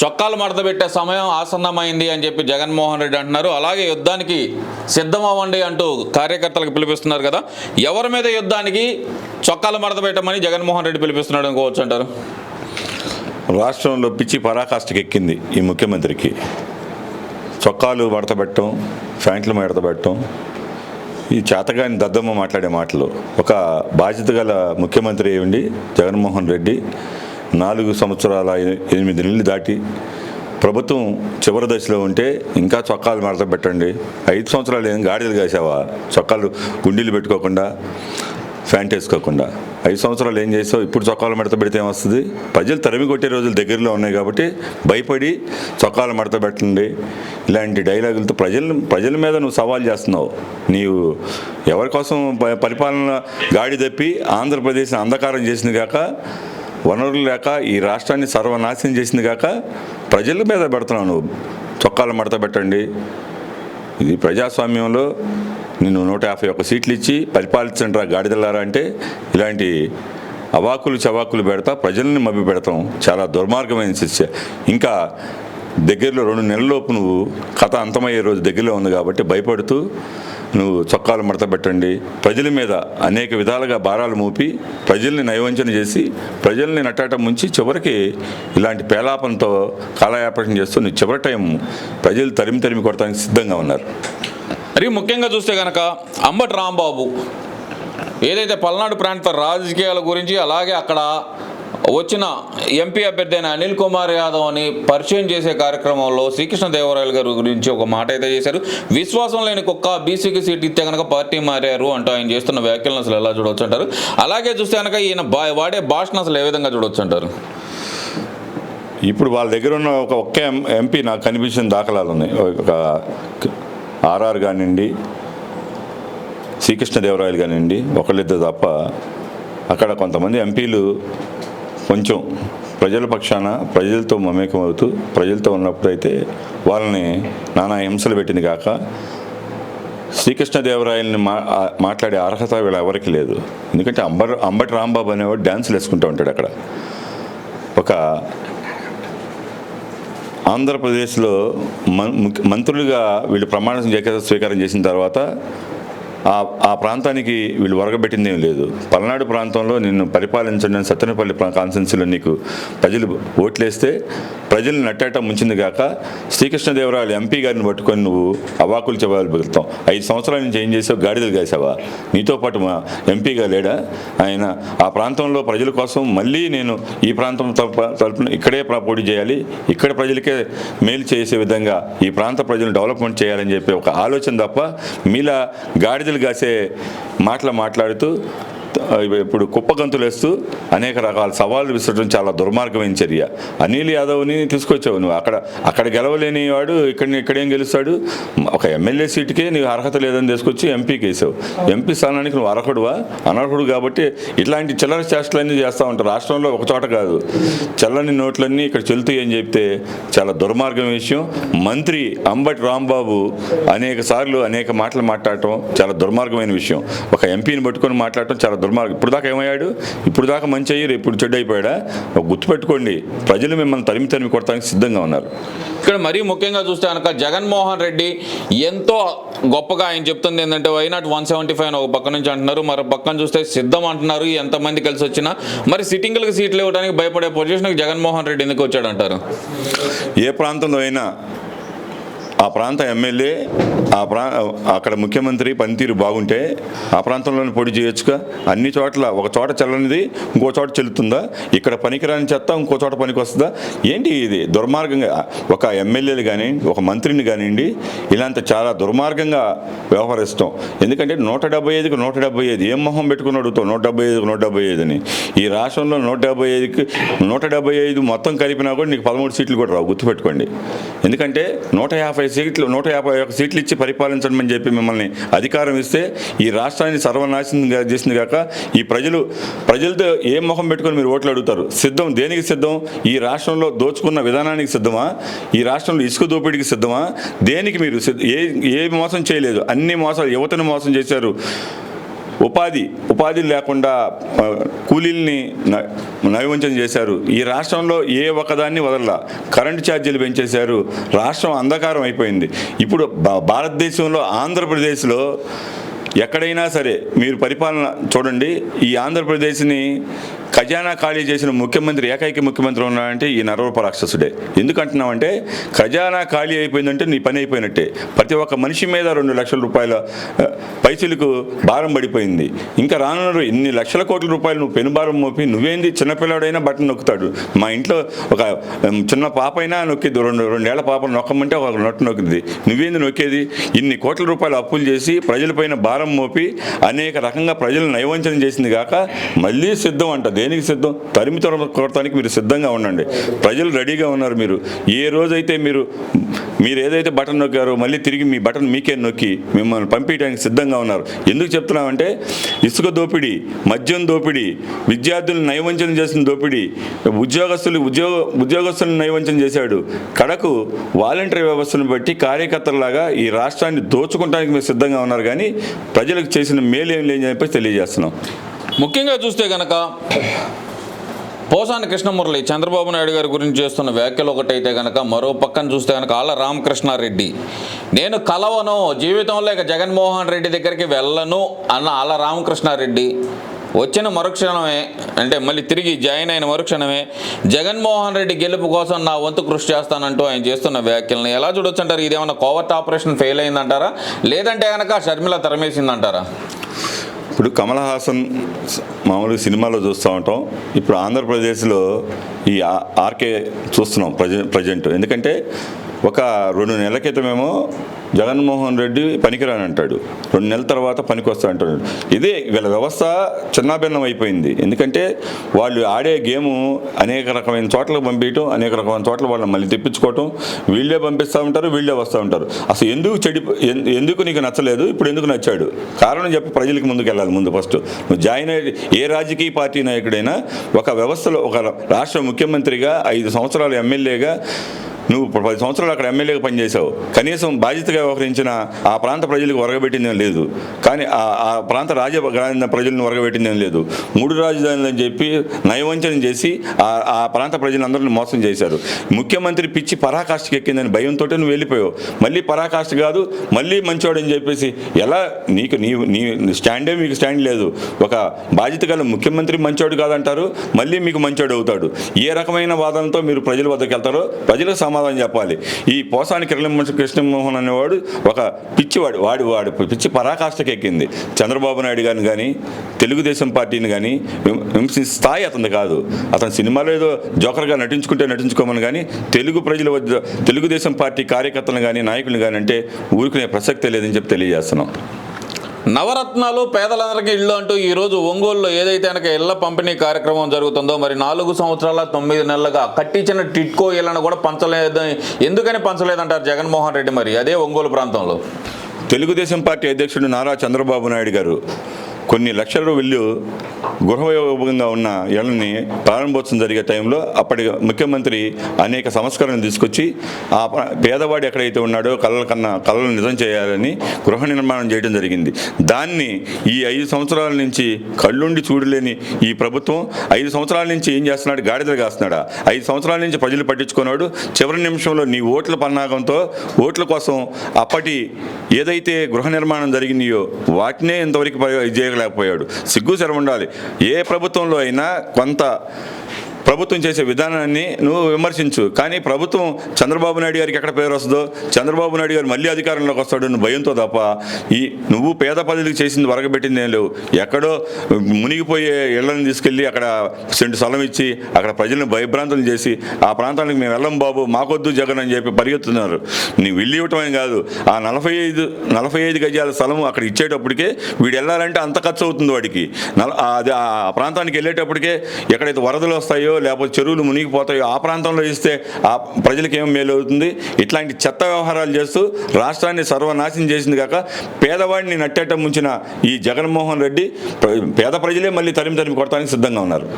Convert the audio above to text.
చొక్కాలు మడతబెట్టే సమయం ఆసన్నమైంది అని చెప్పి జగన్మోహన్ రెడ్డి అంటున్నారు. అలాగే యుద్ధానికి సిద్ధమవ్వండి అంటూ కార్యకర్తలకు పిలిపిస్తున్నారు కదా. ఎవరి మీద యుద్ధానికి చొక్కాలు మడత పెట్టమని జగన్మోహన్ రెడ్డి పిలిపిస్తున్నాడు అనుకోవచ్చు అంటారు? రాష్ట్రంలో పిచ్చి పరాకాష్ఠకి ఎక్కింది ఈ ముఖ్యమంత్రికి. చొక్కాలు మడతపెట్టడం ప్యాంట్లు మడతపెట్టడం ఈ చేతగాని దద్దమ్మ మాట్లాడే మాటలు. ఒక బాధ్యత గల ముఖ్యమంత్రి ఉండి జగన్మోహన్ రెడ్డి నాలుగు సంవత్సరాల ఎనిమిది నెలలు దాటి ప్రభుత్వం చివరి దశలో ఉంటే ఇంకా చొక్కాలు మడత పెట్టండి. ఐదు సంవత్సరాలు ఏం గాడిదలు కాసావా చొక్కాలు గుండీలు పెట్టుకోకుండా ఫ్యాంట్ వేసుకోకుండా. ఐదు సంవత్సరాలు ఏం చేసావు? ఇప్పుడు చొక్కాలు మడత పెడితే ఏమొస్తుంది? ప్రజలు తరిమి కొట్టే రోజులు దగ్గరలో ఉన్నాయి కాబట్టి భయపడి చొక్కాలు మడత పెట్టండి. ఇలాంటి డైలాగులతో ప్రజల ప్రజల మీద నువ్వు సవాల్ చేస్తున్నావు. నీవు ఎవరి కోసం ప- పరిపాలన గాడి తప్పి ఆంధ్రప్రదేశ్ని అంధకారం చేసింది కాక వనరులు లేక ఈ రాష్ట్రాన్ని సర్వనాశనం చేసింది కాక ప్రజల మీద పెడుతున్నావు చొక్కాలు మడత పెట్టండి. ఇది ప్రజాస్వామ్యంలో నిన్ను నూట యాభై ఒక్క సీట్లు ఇచ్చి పరిపాలించండిరా గాడిదలారా అంటే ఇలాంటి అవాకులు చవాకులు పెడతా ప్రజల్ని మభ్య పెడతాం చాలా దుర్మార్గమైన శిక్ష. ఇంకా దగ్గరలో రెండు నెలలలోపు నువ్వు కథ అంతమయ్యే రోజు దగ్గరలో ఉంది కాబట్టి భయపడుతూ నువ్వు చొక్కాలు మడత పెట్టండి. ప్రజల మీద అనేక విధాలుగా భారాలు మూపి ప్రజల్ని నయవంచన చేసి ప్రజల్ని నట్టాట ముంచి చివరికి ఇలాంటి పేలాపంతో కాలయాపన చేస్తూ నువ్వు చివరి టైం ప్రజలు తరిమి తరిమి కొడటానికి సిద్ధంగా ఉన్నారు. మరి ముఖ్యంగా చూస్తే కనుక అంబటి రాంబాబు ఏదైతే పల్నాడు ప్రాంత రాజకీయాల గురించి అలాగే అక్కడ వచ్చిన ఎంపీ అభ్యర్థి అయిన అనిల్ కుమార్ యాదవ్ అని పరిచయం చేసే కార్యక్రమంలో శ్రీకృష్ణదేవరాయలు గారి గురించి ఒక మాట అయితే చేశారు. విశ్వాసం లేని కుక్క బీసీకి సీట్ ఇస్తే కనుక పార్టీ మారారు అంటూ ఆయన చేస్తున్న వ్యాఖ్యలను అసలు ఎలా చూడవచ్చు అంటారు? అలాగే చూస్తే కనుక ఈయన బా వాడే భాషను అసలు ఏ విధంగా చూడవచ్చు అంటారు? ఇప్పుడు వాళ్ళ దగ్గర ఉన్న ఒక ఒక్క ఎం- ఎంపీ నాకు కనిపించిన దాఖలాలు ఉన్నాయి. ఒక ఆర్ఆర్ కానివ్వండి శ్రీకృష్ణదేవరాయలు కానివ్వండి ఒకళ్ళిద్దరు తప్ప అక్కడ కొంతమంది ఎంపీలు కొంచెం ప్రజల పక్షాన ప్రజలతో మమేకం అవుతూ ప్రజలతో ఉన్నప్పుడైతే వాళ్ళని నానా హింసలు పెట్టింది కాక శ్రీకృష్ణదేవరాయల్ని మా మాట్లాడే అర్హత వీళ్ళ ఎవరికి లేదు. ఎందుకంటే అంబర్ అంబటి రాంబాబు అనేవాడు డ్యాన్సులు వేసుకుంటూ ఉంటాడు అక్కడ. ఒక ఆంధ్రప్రదేశ్లో మం- ముఖ్య- మంత్రులుగా వీళ్ళు ప్రమాణ చేక స్వీకారం చేసిన తర్వాత ఆ ఆ ప్రాంతానికి వీళ్ళు వరగబెట్టింది ఏం లేదు. పల్నాడు ప్రాంతంలో నిన్ను పరిపాలించండి సత్తెనపల్లి ప్రా- కాన్స్టిట్యున్సీలో నీకు ప్రజలు ఓట్లేస్తే ప్రజల్ని నట్టాట ముంచింది కాక శ్రీకృష్ణదేవరాయలు ఎంపీ గారిని పట్టుకొని నువ్వు అవాకులు చెప్పాలి పెడతాం ఐదు సంవత్సరాల నుంచి ఏం చేసావు? గాడిదలు కాసావా? నీతో పాటు మా ఎంపీగా లేడా? ఆయన ఆ ప్రాంతంలో ప్రజల కోసం మళ్ళీ నేను ఈ ప్రాంతం తరపు- తరపున ఇక్కడే ప్రా- పోటీ చేయాలి. ఇక్కడ ప్రజలకే మేలు చేసే విధంగా ఈ ప్రాంత ప్రజలు డెవలప్మెంట్ చేయాలని చెప్పి ఒక ఆలోచన తప్ప మీలా గాడిదలు కాసే మాటలు మాట్లాడుతూ ఇప్పుడు కుప్పగంతులు వేస్తూ అనేక రకాల సవాళ్ళు విసరడం చాలా దుర్మార్గమైన చర్య. అనిల్ యాదవ్ని తీసుకొచ్చావు నువ్వు. అక్కడ అక్కడ గెలవలేని వాడు ఇక్కడ ఇక్కడేం గెలుస్తాడు? ఒక ఎమ్మెల్యే సీటుకే నీకు అర్హత లేదని తీసుకొచ్చి ఎంపీకి వేసావు ఎంపీ స్థానానికి నువ్వు అర్హుడువా? అనర్హుడు కాబట్టి ఇట్లాంటి చిల్లర చేష్టలన్నీ చేస్తూ ఉంటారు. రాష్ట్రంలో ఒక చోట కాదు. చల్లని నోట్లన్నీ ఇక్కడ చెల్లుతాయి అని చెప్తే చాలా దుర్మార్గం విషయం. మంత్రి అంబటి రాంబాబు అనేక సార్లు అనేక మాటలు మాట్లాడటం చాలా దుర్మార్గమైన విషయం. ఒక ఎంపీని పట్టుకొని మాట్లాడటం చాలా దుర్మార్గం. ఇప్పుడు దాకా ఏమయ్యాడు? ఇప్పుడు దాకా మంచి అయ్యారు ఇప్పుడు చెడ్డ అయిపోయాడా? ఒక గుర్తుపెట్టుకోండి ప్రజలు మిమ్మల్ని తరిమి తరిమి కొడటానికి సిద్ధంగా ఉన్నారు. ఇక్కడ మరీ ముఖ్యంగా చూస్తే కనుక జగన్మోహన్ రెడ్డి ఎంతో గొప్పగా ఆయన చెప్తుంది ఏంటంటే వైనాట్ వన్ సెవెంటీ ఫైవ్ ఒక పక్క నుంచి అంటున్నారు. మరో పక్కన చూస్తే సిద్ధం అంటున్నారు. ఎంతమంది కలిసి వచ్చినా మరి సిట్టింగ్లకు సీట్లు ఇవ్వడానికి భయపడే పొజిషన్కి జగన్మోహన్ రెడ్డి ఎందుకు వచ్చాడంటారు? ఏ ప్రాంతంలో అయినా ఆ ప్రాంత ఎమ్మెల్యే ఆ ప్రా అక్కడ ముఖ్యమంత్రి పనితీరు బాగుంటే ఆ ప్రాంతంలోనే పొడి చేయొచ్చుగా. అన్ని చోట్ల ఒక చోట చల్లనిది ఇంకో చోట చెల్లుతుందా? ఇక్కడ పనికిరాని చెత్త ఇంకో చోట పనికి వస్తుందా ఏంటి ఇది? దుర్మార్గంగా ఒక ఎమ్మెల్యేలు కానివ్వండి ఒక మంత్రిని కానివ్వండి ఇలాంత చాలా దుర్మార్గంగా వ్యవహరిస్తాం. ఎందుకంటే నూట డెబ్బై ఐదుకి నూట డెబ్బై ఐదు ఏం మొహం పెట్టుకుని అడుగుతాం నూట డెబ్బై ఐదుకి నూట డెబ్బై ఐదు అని. ఈ రాష్ట్రంలో నూట డెబ్బై ఐదుకి నూట డెబ్బై ఐదు మొత్తం కలిపినా కూడా నీకు పదమూడు సీట్లు కూడా రావు. గుర్తుపెట్టుకోండి. ఎందుకంటే నూట యాభై సీట్లు నూట యాభై ఒక సీట్లు ఇచ్చి పరిపాలించడం చెప్పి మిమ్మల్ని అధికారం ఇస్తే ఈ రాష్ట్రాన్ని సర్వనాశనం చేసింది కాక ఈ ప్రజలు ప్రజలతో ఏ మొహం పెట్టుకొని మీరు ఓట్లు అడుగుతారు? సిద్ధం దేనికి సిద్ధం? ఈ రాష్ట్రంలో దోచుకున్న విధానానికి సిద్ధమా? ఈ రాష్ట్రంలో ఇసుక దోపిడీకి సిద్ధమా? దేనికి మీరు ఏ ఏ మోసం చేయలేదు? అన్ని మోసాలు యువతను మోసం చేశారు. ఉపాధి ఉపాధి లేకుండా కూలీల్ని న- నయవంచన చేశారు. ఈ రాష్ట్రంలో ఏ ఒక్కదాన్ని వదలలా. కరెంటు ఛార్జీలు పెంచేశారు. రాష్ట్రం అంధకారం అయిపోయింది. ఇప్పుడు భారతదేశంలో ఆంధ్రప్రదేశ్లో ఎక్కడైనా సరే మీరు పరిపాలన చూడండి. ఈ ఆంధ్రప్రదేశ్ని ఖజానా ఖాళీ చేసిన ముఖ్యమంత్రి ఏకైక ముఖ్యమంత్రి ఉన్నాడంటే ఈ నరరూప రాక్షసుడే. ఎందుకంటున్నామంటే ఖజానా ఖాళీ అయిపోయిందంటే నీ పని అయిపోయినట్టే. ప్రతి ఒక్క మనిషి మీద రెండు లక్షల రూపాయల పైసలకు భారం పడిపోయింది. ఇంకా రానున్న ఇన్ని లక్షల కోట్ల రూపాయలు నువ్వు పెనుభారం మోపి నువ్వేంది చిన్నపిల్లాడైనా బట్టను నొక్కుతాడు. మా ఇంట్లో ఒక చిన్న పాప అయినా నొక్కిద్ది రెండు రెండేళ్ళ పాపను నొక్కమంటే ఒక నొట్టు నొక్కింది. నువ్వేంది నొక్కేది? ఇన్ని కోట్ల రూపాయలు అప్పులు చేసి ప్రజలపైన భారం మోపి అనేక రకంగా ప్రజలను నయవంచన చేసింది కాక మళ్ళీ సిద్ధం అంటది దేనికి సిద్ధం? తరిమి తరం కొడటానికి మీరు సిద్ధంగా ఉండండి. ప్రజలు రెడీగా ఉన్నారు మీరు. ఏ రోజైతే మీరు మీరు ఏదైతే బటన్ నొక్కారో మళ్ళీ తిరిగి మీ బటన్ మీకే నొక్కి మిమ్మల్ని పంపించడానికి సిద్ధంగా ఉన్నారు. ఎందుకు చెప్తున్నామంటే ఇసుక దోపిడీ మద్యం దోపిడీ విద్యార్థులను నయవంచన చేసిన దోపిడీ ఉద్యోగస్తులు ఉద్యోగ ఉద్యోగస్తులను నయవంచన చేశాడు. కడకు వాలంటరీ వ్యవస్థను బట్టి కార్యకర్తలాగా ఈ రాష్ట్రాన్ని దోచుకుంటానికి మీరు సిద్ధంగా ఉన్నారు. కానీ ప్రజలకు చేసిన మేలు ఏం లేని చెప్పి తెలియజేస్తున్నాం. ముఖ్యంగా చూస్తే కనుక పోసాని కృష్ణమురళి చంద్రబాబు నాయుడు గారి గురించి చేస్తున్న వ్యాఖ్యలు ఒకటైతే కనుక మరో పక్కన చూస్తే కనుక ఆళ్ళ రామకృష్ణారెడ్డి. నేను కలవను జీవితంలో ఇక జగన్మోహన్ రెడ్డి దగ్గరికి వెళ్ళను అన్న ఆళ్ళ రామకృష్ణారెడ్డి. వచ్చిన మరుక్షణమే అంటే మళ్ళీ తిరిగి జాయిన్ అయిన మరుక్షణమే జగన్మోహన్ రెడ్డి గెలుపు కోసం నా వంతు కృషి చేస్తానంటూ ఆయన చేస్తున్న వ్యాఖ్యలను ఎలా చూడొచ్చు అంటారు ఇదేమన్నా కోవర్ట్ ఆపరేషన్ ఫెయిల్ అయిందంటారా? లేదంటే కనుక షర్మిల తరమేసిందంటారా? ఇప్పుడు కమల్ హాసన్ మామూలుగా సినిమాలో చూస్తూ ఉంటాం. ఇప్పుడు ఆంధ్రప్రదేశ్లో ఈ ఆర్కే చూస్తున్నాం ప్రజెంట్. ఎందుకంటే ఒక రెండు నెలల క్రితమేమో జగన్మోహన్ రెడ్డి పనికిరాని అంటాడు రెండు నెలల తర్వాత పనికి వస్తా అంటాడు ఇదే వీళ్ళ వ్యవస్థ చిన్నాభిన్నం అయిపోయింది. ఎందుకంటే వాళ్ళు ఆడే గేము అనేక రకమైన చోట్లకు పంపించడం అనేక రకమైన చోట్ల వాళ్ళని మళ్ళీ తెప్పించుకోవటం వీళ్ళే పంపిస్తూ ఉంటారు వీళ్ళే వస్తూ ఉంటారు. అసలు ఎందుకు చెడి ఎందుకు నీకు నచ్చలేదు? ఇప్పుడు ఎందుకు నచ్చాడు? కారణం చెప్పి ప్రజలకు ముందుకు వెళ్ళాలి ముందు ఫస్ట్. నువ్వు జాయిన్ అయ్యి ఏ రాజకీయ పార్టీ నాయకుడైనా ఒక వ్యవస్థలో ఒక రాష్ట్ర ముఖ్యమంత్రిగా ఐదు సంవత్సరాలు ఎమ్మెల్యేగా నువ్వు పది సంవత్సరాలు అక్కడ ఎమ్మెల్యేగా పనిచేసావు కనీసం బాధ్యతగా వ్యవహరించిన ఆ ప్రాంత ప్రజలకు ఒరగబెట్టిందేం లేదు. కానీ ఆ ఆ ప్రాంత రాజ్య ప్రజలను ఒరగబెట్టిందేం లేదు. మూడు రాజధానులు అని చెప్పి నయవంచనం చేసి ఆ ఆ ప్రాంత ప్రజలందరిని మోసం చేశారు. ముఖ్యమంత్రి పిచ్చి పరాకాష్ఠకి ఎక్కిందని భయంతో నువ్వు వెళ్ళిపోయావు. మళ్ళీ పరాకాష్ఠ కాదు మళ్ళీ మంచోడని చెప్పేసి ఎలా నీకు నీ నీ స్టాండే మీకు స్టాండ్ లేదు. ఒక బాధ్యత గల ముఖ్యమంత్రి మంచోడు కాదంటారు మళ్ళీ మీకు మంచోడు అవుతాడు. ఏ రకమైన వాదనతో మీరు ప్రజల వద్దకు వెళ్తారో ప్రజలకు సమాధానం చెప్పాలి. ఈ పోసాని కిరణ్ కృష్ణమోహన్ అనేవాడు ఒక పిచ్చివాడు వాడు వాడు పిచ్చి పరాకాష్ఠకి ఎక్కింది చంద్రబాబు నాయుడు గారిని కానీ తెలుగుదేశం పార్టీని కానీ విమర్శించే స్థాయి అతను కాదు. అతను సినిమాలో ఏదో జోకర్గా నటించుకుంటే నటించుకోమని కానీ తెలుగు ప్రజల వద్ద తెలుగుదేశం పార్టీ కార్యకర్తలను కానీ నాయకులను కానీ అంటే ఊరుకునే ప్రసక్తే లేదని చెప్పి తెలియజేస్తున్నాం. నవరత్నాలు పేదలందరికీ ఇళ్ళు అంటూ ఈరోజు ఒంగోలులో ఏదైతే కనుక ఇళ్ళ పంపిణీ కార్యక్రమం జరుగుతుందో మరి నాలుగు సంవత్సరాల తొమ్మిది నెలలుగా కట్టించిన టిట్కో ఇళ్ళను కూడా పంచలేదని ఎందుకని పంచలేదంటారు జగన్మోహన్ రెడ్డి మరి? అదే ఒంగోలు ప్రాంతంలో. తెలుగుదేశం పార్టీ అధ్యక్షుడు నారా చంద్రబాబు నాయుడు గారు కొన్ని లక్షల వెళ్ళు. గృహయోగంగా ఉన్న ఇళ్ళని ప్రారంభోత్సవం జరిగే టైంలో అప్పటి ముఖ్యమంత్రి అనేక సంస్కరణలు తీసుకొచ్చి ఆ పేదవాడు ఎక్కడైతే ఉన్నాడో కళల కన్నా కళలు నిజం చేయాలని గృహ నిర్మాణం చేయడం జరిగింది. దాన్ని ఈ ఐదు సంవత్సరాల నుంచి కళ్ళుండి చూడలేని ఈ ప్రభుత్వం ఐదు సంవత్సరాల నుంచి ఏం చేస్తున్నాడు? గాడిదలు కాస్తున్నాడా? ఐదు సంవత్సరాల నుంచి ప్రజలు పట్టించుకున్నాడు. చివరి నిమిషంలో నీ ఓట్ల పన్నాగంతో ఓట్ల కోసం అప్పటి ఏదైతే గృహ నిర్మాణం జరిగినాయో వాటినే ఇంతవరకు ఇది చేయలేకపోయాడు. సిగ్గు శరం ఉండాలి. ఏ ప్రభుత్వంలో అయినా కొంత ప్రభుత్వం చేసే విధానాన్ని నువ్వు విమర్శించు. కానీ ప్రభుత్వం చంద్రబాబు నాయుడు గారికి ఎక్కడ పేరు వస్తుందో చంద్రబాబు నాయుడు గారు మళ్ళీ అధికారంలోకి వస్తాడు నువ్వు భయంతో తప్ప ఈ నువ్వు పేద పదవికి చేసింది వరగబెట్టింది ఏం లేవు. ఎక్కడో మునిగిపోయే ఇళ్ళను తీసుకెళ్ళి అక్కడ సెంటు స్థలం ఇచ్చి అక్కడ ప్రజలను భయభ్రాంతులు చేసి ఆ ప్రాంతానికి మేము వెళ్ళం బాబు మాకొద్దు జగన్ అని చెప్పి పరిగెత్తున్నారు నీవు వెళ్ళి ఇవ్వటమే కాదు. ఆ నలభై ఐదు నలభై ఐదు గజాల స్థలం అక్కడ ఇచ్చేటప్పటికే వీడు వెళ్ళాలంటే అంత ఖర్చు అవుతుంది వాడికి. నల- అది ఆ ప్రాంతానికి వెళ్ళేటప్పటికే ఎక్కడైతే వరదలు వస్తాయో లేకపోతే చెరువులు మునిగిపోతాయో ఆ ప్రాంతంలో ఇస్తే ఆ ప్రజలకు ఏం మేలు అవుతుంది? ఇట్లాంటి చెత్త వ్యవహారాలు చేస్తూ రాష్ట్రాన్ని సర్వనాశనం చేసింది కాక పేదవాడిని నట్టేట ముంచిన ఈ జగన్మోహన్ రెడ్డి పేద ప్రజలే మళ్ళీ తరిమి తరిమి కొడతానికి సిద్ధంగా ఉన్నారు.